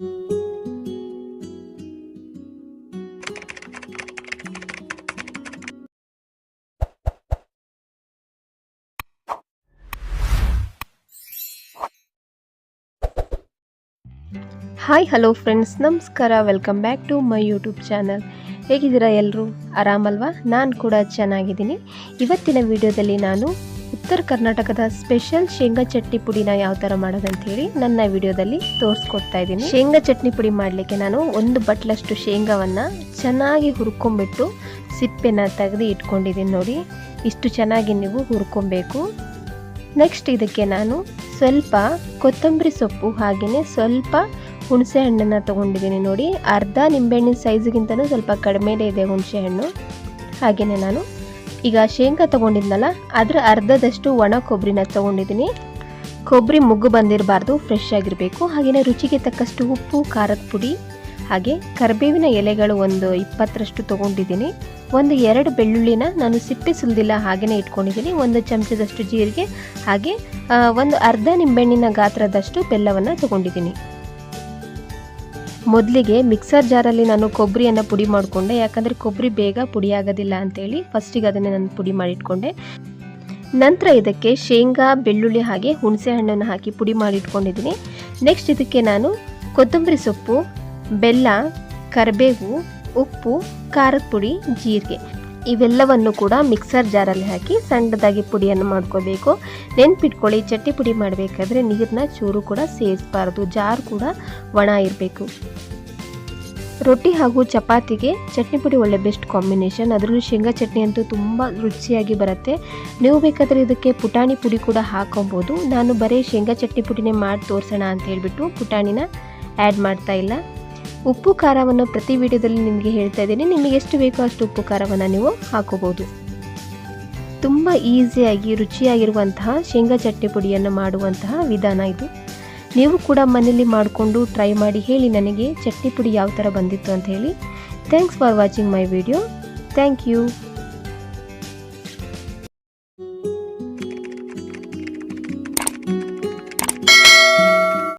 Hi hello friends ನಮಸ್ಕಾರ welcome back to my YouTube channel ಹೇಗಿದ್ದೀರಾ ಎಲ್ಲರೂ ಆರಾಮಲ್ವಾ? ನಾನು ಕೂಡ ಚೆನ್ನಾಗಿದ್ದೀನಿ. ಇವತ್ತಿನ ವಿಡಿಯೋದಲ್ಲಿ ನಾನು ಉತ್ತರ ಕರ್ನಾಟಕದ ಸ್ಪೆಷಲ್ ಶೇಂಗಾ ಚಟ್ನಿ ಪುಡಿನ ಯಾವ ಥರ ಮಾಡೋದಂತ ಹೇಳಿ ನನ್ನ ವಿಡಿಯೋದಲ್ಲಿ ತೋರಿಸ್ಕೊಡ್ತಾ ಇದ್ದೀನಿ. ಶೇಂಗಾ ಚಟ್ನಿ ಪುಡಿ ಮಾಡಲಿಕ್ಕೆ ನಾನು ಒಂದು ಬಟ್ಲಷ್ಟು ಶೇಂಗಾವನ್ನು ಚೆನ್ನಾಗಿ ಹುರ್ಕೊಂಬಿಟ್ಟು ಸಿಪ್ಪೆನ ತೆಗೆದು ಇಟ್ಕೊಂಡಿದ್ದೀನಿ ನೋಡಿ. ಇಷ್ಟು ಚೆನ್ನಾಗಿ ನೀವು ಹುರ್ಕೊಬೇಕು. ನೆಕ್ಸ್ಟ್ ಇದಕ್ಕೆ ನಾನು ಸ್ವಲ್ಪ ಕೊತ್ತಂಬರಿ ಸೊಪ್ಪು ಹಾಗೆಯೇ ಸ್ವಲ್ಪ ಹುಣಸೆ ಹಣ್ಣನ್ನು ತೊಗೊಂಡಿದ್ದೀನಿ ನೋಡಿ. ಅರ್ಧ ನಿಂಬೆಹಣ್ಣಿನ ಸೈಜ್ಗಿಂತಲೂ ಸ್ವಲ್ಪ ಕಡಿಮೆನೇ ಇದೆ ಹುಣಸೆ ಹಣ್ಣು. ಹಾಗೆಯೇ ನಾನು ಈಗ ಶೇಂಗಾ ತೊಗೊಂಡಿದ್ನಲ್ಲ, ಅದರ ಅರ್ಧದಷ್ಟು ಒಣ ಕೊಬ್ಬರಿನ ತೊಗೊಂಡಿದ್ದೀನಿ. ಕೊಬ್ಬರಿ ಮುಗ್ಗು ಬಂದಿರಬಾರ್ದು ಫ್ರೆಶ್ ಆಗಿರಬೇಕು. ಹಾಗೆಯೇ ರುಚಿಗೆ ತಕ್ಕಷ್ಟು ಉಪ್ಪು, ಖಾರದ ಪುಡಿ, ಹಾಗೆ ಕರಿಬೇವಿನ ಎಲೆಗಳು ಒಂದು ಇಪ್ಪತ್ತರಷ್ಟು ತೊಗೊಂಡಿದ್ದೀನಿ. ಒಂದು ಎರಡು ಬೆಳ್ಳುಳ್ಳಿನ ನಾನು ಸಿಪ್ಪೆ ಸುಲಿದಿಲ್ಲ ಹಾಗೆಯೇ ಇಟ್ಕೊಂಡಿದ್ದೀನಿ. ಒಂದು ಚಮಚದಷ್ಟು ಜೀರಿಗೆ, ಹಾಗೆ ಒಂದು ಅರ್ಧ ನಿಂಬೆಹಣ್ಣಿನ ಗಾತ್ರದಷ್ಟು ಬೆಲ್ಲವನ್ನು ತಗೊಂಡಿದ್ದೀನಿ. ಮೊದಲಿಗೆ ಮಿಕ್ಸರ್ ಜಾರಲ್ಲಿ ನಾನು ಕೊಬ್ಬರಿಯನ್ನು ಪುಡಿ ಮಾಡಿಕೊಂಡೆ. ಯಾಕಂದರೆ ಕೊಬ್ಬರಿ ಬೇಗ ಪುಡಿ ಆಗೋದಿಲ್ಲ ಅಂತೇಳಿ ಫಸ್ಟಿಗೆ ಅದನ್ನೇ ನಾನು ಪುಡಿ ಮಾಡಿಟ್ಕೊಂಡೆ. ನಂತರ ಇದಕ್ಕೆ ಶೇಂಗಾ, ಬೆಳ್ಳುಳ್ಳಿ ಹಾಗೆ ಹುಣಸೆ ಹಣ್ಣನ್ನು ಹಾಕಿ ಪುಡಿ ಮಾಡಿಟ್ಕೊಂಡಿದ್ದೀನಿ. ನೆಕ್ಸ್ಟ್ ಇದಕ್ಕೆ ನಾನು ಕೊತ್ತಂಬರಿ ಸೊಪ್ಪು, ಬೆಲ್ಲ, ಕರಿಬೇವು, ಉಪ್ಪು, ಖಾರದ ಪುಡಿ, ಜೀರಿಗೆ ಇವೆಲ್ಲವನ್ನು ಕೂಡ ಮಿಕ್ಸರ್ ಜಾರಲ್ಲಿ ಹಾಕಿ ಸಣ್ಣದಾಗಿ ಪುಡಿಯನ್ನು ಮಾಡ್ಕೋಬೇಕು. ನೆನ್ಪಿಟ್ಕೊಳ್ಳಿ, ಚಟ್ನಿ ಪುಡಿ ಮಾಡಬೇಕಾದ್ರೆ ನೀರನ್ನ ಚೂರು ಕೂಡ ಸೇರಿಸಬಾರ್ದು, ಜಾರ್ ಕೂಡ ಒಣ ಇರಬೇಕು. ರೊಟ್ಟಿ ಹಾಗೂ ಚಪಾತಿಗೆ ಚಟ್ನಿ ಪುಡಿ ಒಳ್ಳೆ ಬೆಸ್ಟ್ ಕಾಂಬಿನೇಷನ್ ಅದರಲ್ಲೂ ಶೇಂಗಾ ಚಟ್ನಿ ಅಂತೂ ತುಂಬ ರುಚಿಯಾಗಿ ಬರುತ್ತೆ. ನೀವು ಬೇಕಾದರೆ ಇದಕ್ಕೆ ಪುಟಾಣಿ ಪುಡಿ ಕೂಡ ಹಾಕೊಬೋದು. ನಾನು ಬರೀ ಶೇಂಗಾ ಚಟ್ನಿ ಪುಡಿನೇ ಮಾಡಿ ತೋರಿಸೋಣ ಅಂತ ಹೇಳಿಬಿಟ್ಟು ಪುಟಾಣಿನ ಆ್ಯಡ್ ಮಾಡ್ತಾ ಇಲ್ಲ. ಉಪ್ಪು ಖಾರವನ್ನು ಪ್ರತಿ ವಿಡಿಯೋದಲ್ಲಿ ನಿಮಗೆ ಹೇಳ್ತಾ ಇದ್ದೀನಿ. ನಿಮಗೆ ಎಷ್ಟು ಬೇಕೋ ಅಷ್ಟು ಉಪ್ಪು ಖಾರವನ್ನು ನೀವು ಹಾಕೋಬೋದು. ತುಂಬ ಈಸಿಯಾಗಿ ರುಚಿಯಾಗಿರುವಂತಹ ಶೇಂಗಾ ಚಟ್ನಿ ಪುಡಿಯನ್ನು ಮಾಡುವಂತಹ ವಿಧಾನ ಇದು. ನೀವು ಕೂಡ ಮನೇಲಿ ಮಾಡಿಕೊಂಡು ಟ್ರೈ ಮಾಡಿ ಹೇಳಿ ನನಗೆ ಚಟ್ನಿ ಪುಡಿ ಯಾವ ಥರ ಬಂದಿತ್ತು ಅಂತ ಹೇಳಿ. Thanks for watching my video thank you